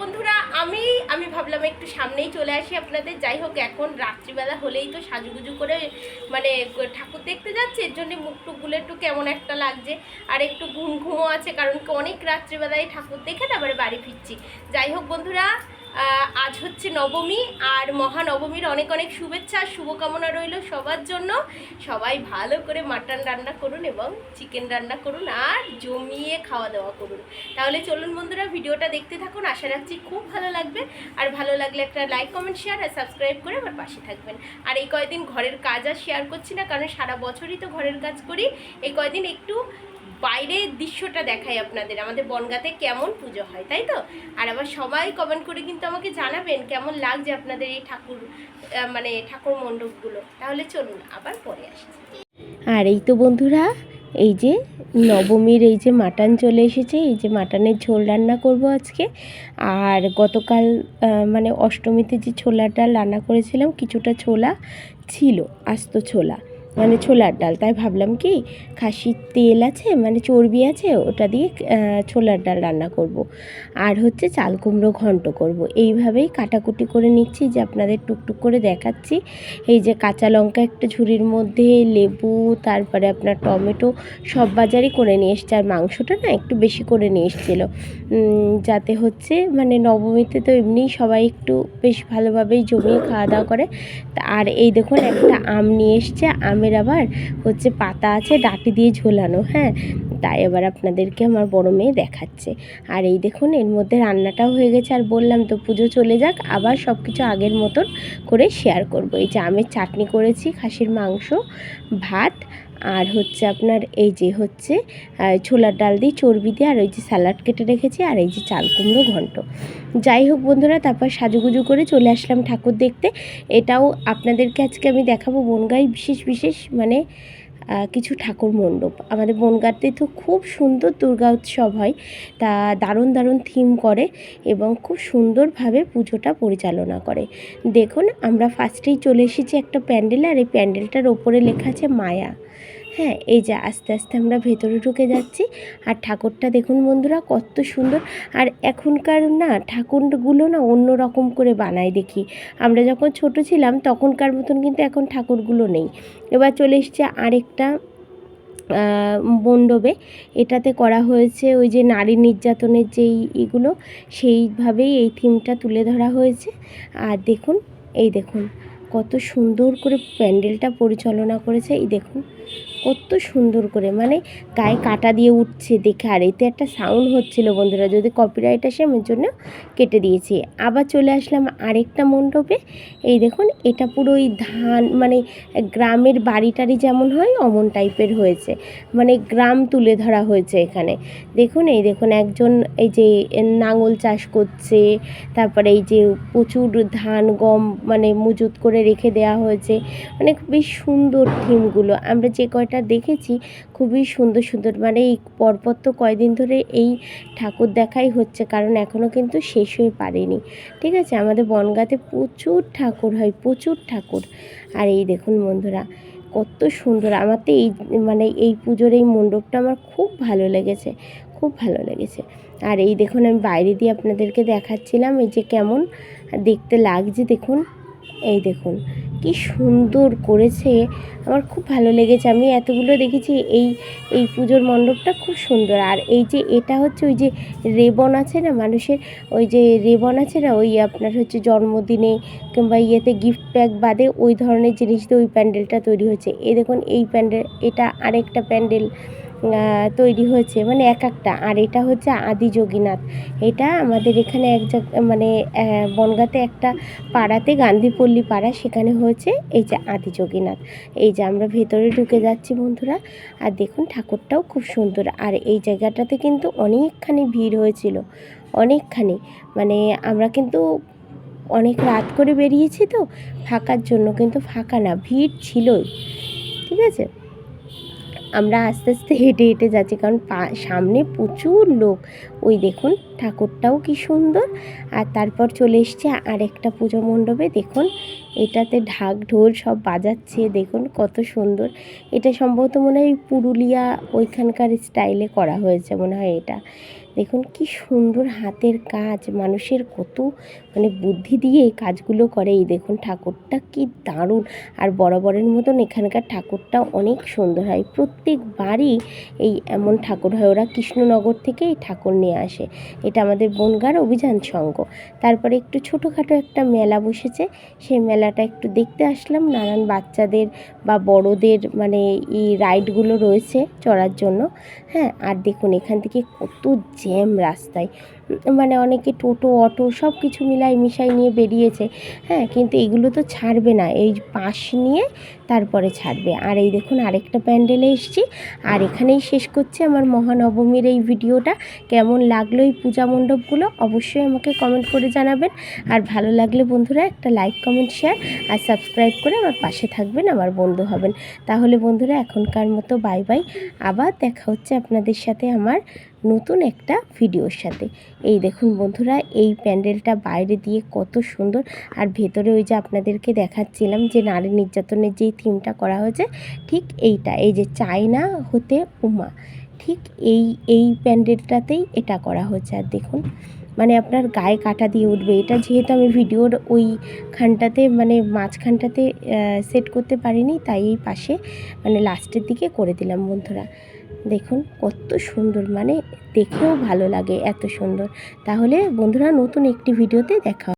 বন্ধুরা, আমি আমি ভাবলাম একটু সামনেই চলে আসি আপনাদের। যাই হোক, এখন রাত্রিবেলা হলেই তো সাজুগুজু করে মানে ঠাকুর দেখতে যাচ্ছে। এর জন্য মুখ টুকগুলো একটু কেমন একটা লাগছে। আর একটু ঘুম ঘুমও আছে, কারণ অনেক রাত্রিবেলায় ঠাকুর দেখে তারপরে বাড়ি ফিরছি। যাই হোক, বন্ধুরা আজ হচ্ছে নবমী আর মহানবমীর অনেক অনেক শুভেচ্ছা আর শুভকামনা রইল সবার জন্য। সবাই ভালো করে মাটন রান্না করুন এবং চিকেন রান্না করুন আর জমিয়ে খাওয়া দাওয়া করুন। তাহলে চলুন বন্ধুরা, ভিডিওটা দেখতে থাকুন। আশা রাখছি খুব ভালো লাগবে। আর ভালো লাগলে একটা লাইক কমেন্ট শেয়ার আর সাবস্ক্রাইব করে আমার পাশে থাকবেন। আর এই কয়দিন ঘরের কাজ আর শেয়ার করছি না, কারণ সারা বছরই তো ঘরের কাজ করি। এই কয়দিন একটু বাইরের দৃশ্যটা দেখাই আপনাদের। আমাদের বনগাতে কেমন পুজো হয়, তাই তো? আর আবার সবাই কমেন্ট করে কিন্তু আমাকে জানাবেন কেমন লাগছে আপনাদের এই ঠাকুর মানে ঠাকুর মণ্ডপগুলো। তাহলে চলুন, আবার পরে আসছি। আর এই তো বন্ধুরা, এই যে নবমীর এই যে মাটন চলে এসেছে, এই যে মাটনের ঝোল রান্না করব আজকে। আর গতকাল মানে অষ্টমীতে যে ডাল রান্না করেছিলাম, কিছুটা ছোলা ছিল, আস্ত ছোলা। মানে ছোলার ডাল। তাই ভাবলাম কি, খাসির তেল আছে মানে চর্বি আছে, ওটা দিয়ে ছোলার ডাল রান্না করব। আর হচ্ছে চাল কুমড়ো ঘন্ট করব। এইভাবেই কাটাকুটি করে নিচ্ছি, যে আপনাদের টুকটুক করে দেখাচ্ছি। এই যে কাঁচা লঙ্কা একটা ঝুড়ির মধ্যে, লেবু, তারপরে আপনার টমেটো, সব বাজারই করে নিয়ে এসছে। আর মাংসটা না একটু বেশি করে নিয়ে এসেছিল। যাতে হচ্ছে মানে নবমীতে তো এমনিই সবাই একটু বেশ ভালোভাবেই জমিয়ে খাওয়া দাওয়া করে আর এই দেখুন একটা আম নিয়ে এসছে। আমের আবার হচ্ছে পাতা আছে, ডাটি দিয়ে ঝোলানো হ্যাঁ? তাই এবার আপনাদেরকে আমার বড় মেয়ে দেখাচ্ছে। আর এই দেখুন, এর মধ্যে রান্নাটাও হয়ে গেছে। আর বললাম তো পুজো চলে যাক, আবার সব কিছু আগের মতন করে শেয়ার করব। এই যে আমের চাটনি করেছি, খাসির মাংস, ভাত আর হচ্ছে আপনার এই যে হচ্ছে ছোলার ডাল দিয়ে চর্বি দিয়ে আর ওই যে স্যালাড কেটে রেখেছি আর এই যে চাল কুমড়ো ঘন্ট। যাই হোক বন্ধুরা, তারপর সাজুগুজু করে চলে আসলাম ঠাকুর দেখতে। এটাও আপনাদেরকে আজকে আমি দেখাবো বনগাই বিশেষ বিশেষ মানে কিছু ঠাকুর মণ্ডপ। আমাদের বনগাঁতে তো খুব সুন্দর দুর্গা উৎসব হয়, তা দারুণ দারুণ থিম করে এবং খুব সুন্দরভাবে পুজোটা পরিচালনা করে। দেখুন, আমরা ফার্স্টেই চলে এসেছি একটা প্যান্ডেল, আর এই প্যান্ডেলটার ওপরে লেখা আছে মায়া। হ্যাঁ এই যে আস্তে আস্তে আমরা ভেতরে ঢুকে যাচ্ছি। আর ঠাকুরটা দেখুন বন্ধুরা, কত সুন্দর। আর এখনকার না ঠাকুরগুলো না অন্য রকম করে বানায় দেখি। আমরা যখন ছোট ছিলাম, তখনকার মতন কিন্তু এখন ঠাকুরগুলো নেই। এবার চলে এসছে আরেকটা মণ্ডপে। এটাতে করা হয়েছে ওই যে নারী নির্যাতনের যেই এগুলো সেইভাবেই এই থিমটা তুলে ধরা হয়েছে। আর দেখুন, এই দেখুন, কত সুন্দর করে প্যান্ডেলটা পরিচালনা করেছে। এই দেখুন কত সুন্দর করে মানে গায়ে কাটা দিয়ে উঠছে দেখে। আর এতে একটা সাউন্ড হচ্ছিল বন্ধুরা, যদি কপিরাইট আসে আমার জন্য কেটে দিয়েছি। আবার চলে আসলাম আরেকটা মণ্ডপে। এই দেখুন, এটা পুরো ওই ধান মানে গ্রামের বাড়ি টাড়ি যেমন হয়, অমন টাইপের হয়েছে। মানে গ্রাম তুলে ধরা হয়েছে এখানে। দেখুন, এই দেখুন, একজন এই যে নাঙল চাষ করছে, তারপরে এই যে প্রচুর ধান, গম মানে মজুত করে রেখে দেওয়া হয়েছে। মানে বেশ সুন্দর থিমগুলো আমরা যে কয়টা দেখেছি খুবই সুন্দর সুন্দর। মানে এই পরপর তো কয়দিন ধরে এই ঠাকুর দেখাই হচ্ছে, কারণ এখনও কিন্তু শেষ হয়ে পারেনি। ঠিক আছে? আমাদের বনগাঁতে প্রচুর ঠাকুর হয়, প্রচুর ঠাকুর। আর এই দেখুন বন্ধুরা, কত সুন্দর। আমার তো এই মানে এই পুজোর এই মণ্ডপটা আমার খুব ভালো লেগেছে, খুব ভালো লেগেছে। আর এই দেখুন আমি বাইরে দিয়ে আপনাদেরকে দেখাচ্ছিলাম, এই যে কেমন দেখতে লাগছে, দেখুন। এই দেখুন, কি সুন্দর করেছে। আমার খুব ভালো লেগেছে। আমি এতগুলো দেখেছি, এই এই পুজোর মণ্ডপটা খুব সুন্দর। আর এই যে এটা হচ্ছে ওই যে রেবন আছে না, মানুষের, ওই যে রেবন আছে না, ওই আপনার হচ্ছে জন্মদিনে কিংবা ইয়েতে গিফট প্যাক বাদে ওই ধরনের জিনিস দিয়ে ওই প্যান্ডেলটা তৈরি হয়েছে। এই দেখুন, এই প্যান্ডেল, এটা আরেকটা প্যান্ডেল। তৈরি হয়েছে। মানে এক একটা। আর এটা হচ্ছে আদি যোগীনাথ। এটা আমাদের এখানে এক মানে বনগাঁতে একটা পাড়াতে, গান্ধীপল্লী পাড়া, সেখানে হয়েছে এই যে আদি যোগীনাথ। এই যে আমরা ভেতরে ঢুকে যাচ্ছি বন্ধুরা। আর দেখুন, ঠাকুরটাও খুব সুন্দর। আর এই জায়গাটাতে কিন্তু অনেকখানি ভিড় হয়েছিল। অনেকখানি। মানে আমরা কিন্তু অনেক রাত করে বেরিয়েছি তো। ফাঁকার জন্য কিন্তু ফাঁকা না। ভিড় ছিলই। ঠিক আছে? আমরা আস্তে আস্তে হেঁটে হেঁটে যাচ্ছি, কারণ সামনে প্রচুর লোক। ওই দেখুন, ঠাকুরটাও কি সুন্দর। আর তারপর চলে এসছে আরেকটা পুজো মণ্ডপে। দেখুন, এটাতে ঢাক ঢোল সব বাজাচ্ছে, দেখুন কত সুন্দর। এটা সম্ভবত মনে হয় পুরুলিয়া ওইখানকার স্টাইলে করা হয়েছে মনে হয় এটা। দেখুন কি সুন্দর হাতের কাজ, মানুষের কত মানে বুদ্ধি দিয়ে এই কাজগুলো করে। এই দেখুন ঠাকুরটা কি দারুণ। আর বরাবরের মতন এখানকার ঠাকুরটা অনেক সুন্দর হয়। প্রত্যেকবারই এই এমন ঠাকুর হয়, ওরা কৃষ্ণনগর থেকে এই ঠাকুর নিয়ে আসে। এটা আমাদের বনগার অভিযান সংঘ তারপরে একটু ছোটোখাটো একটা মেলা বসেছে। সেই মেলাটা একটু দেখতে আসলাম। নানান বাচ্চাদের বা বড়দের মানে এই রাইডগুলো রয়েছে চড়ার জন্য। হ্যাঁ আর দেখুন এখান থেকে কত জ্যাম রাস্তায় মানে অনেকে টোটো, অটো সব কিছু মিলাই মিশাই নিয়ে বেরিয়েছে। হ্যাঁ কিন্তু এগুলো তো ছাড়বে না। এই পাশ নিয়ে তারপরে ছাড়বে। আর এই দেখুন, আরেকটা প্যান্ডেলে এসেছি। আর এখানেই শেষ করছে আমার মহানবমীর এই ভিডিওটা। কেমন লাগল এই পূজা মণ্ডপগুলো? অবশ্যই আমাকে কমেন্ট করে জানাবেন। আর ভালো লাগলে বন্ধুরা একটা লাইক কমেন্ট শেয়ার আর সাবস্ক্রাইব করে আমার পাশে থাকবেন, আমার বন্ধু হবেন। তাহলে বন্ধুরা এখনকার মতো বাই বাই আবার দেখা হচ্ছে আপনাদের সাথে আমার নতুন একটা ভিডিওর সাথে। এই দেখুন বন্ধুরা, এই প্যান্ডেলটা বাইরে দিয়ে কত সুন্দর। আর ভেতরে ওই যে আপনাদেরকে দেখাচ্ছিলাম যে নারী নির্যাতনের যেই থিমটা করা হয়েছে, ঠিক এইটা, এই যে চায়না হতে উমা, ঠিক এই এই প্যান্ডেলটাতেই এটা করা হয়েছে। আর দেখুন মানে আপনার গায়ে কাটা দিয়ে উঠবে। এটা যেহেতু আমি ভিডিওর ওইখানটাতে মানে মাঝখানটাতে সেট করতে পারিনি, তাই এই পাশে মানে লাস্টের দিকে করে দিলাম বন্ধুরা। দেখুন, কত সুন্দর মানে দেখেও ভালো লাগে এত সুন্দর তাহলে বন্ধুরা, নতুন একটি ভিডিওতে দেখা।